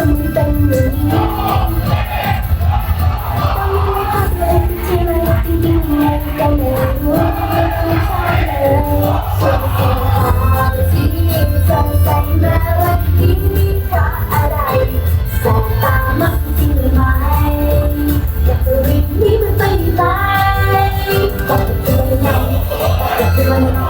ต้องเป็นเหมืงมีพักที่รู้ที่ยิ่งใหไม่รู้ไม่ช่ตัที่ยิ่มาว่านี่เพอะไรสายตามัจริงไหมอยากจะรีบหนีไปไหนต้องตัวไหนอยากจะมัน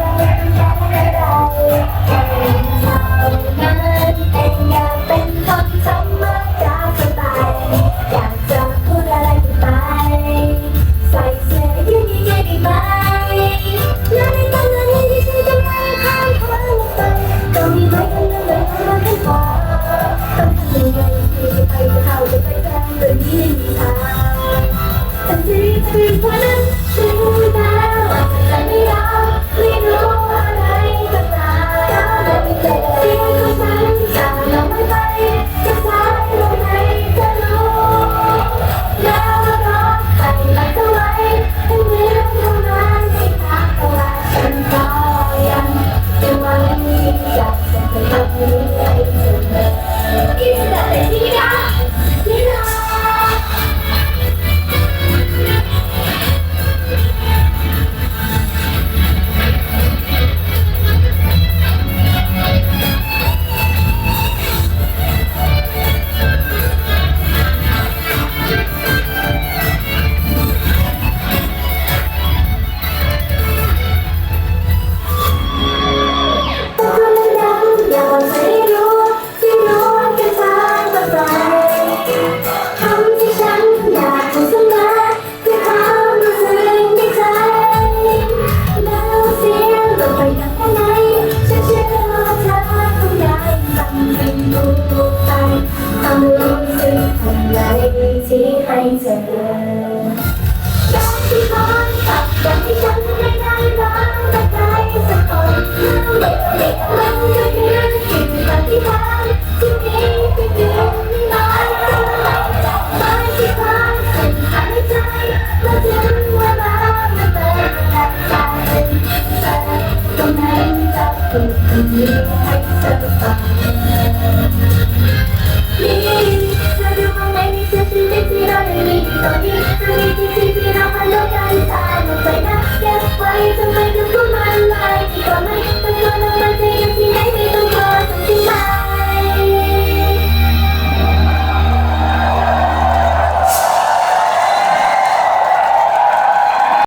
ที่ให้เธอรักที่ร้อนกับรักที่ฉันได้ได้รักแต่ใจรสักคนเพื่อเด็กมันก็คือสิ่งปฏิหารที่มีที่เดียวไม่น้อยเท่าไหร่จากไม้ที่พันสิ่งหายใจมาถึงเวลามันเป็นแบบใจเป็นแบบตรงไหนจะเป็นคนเดียว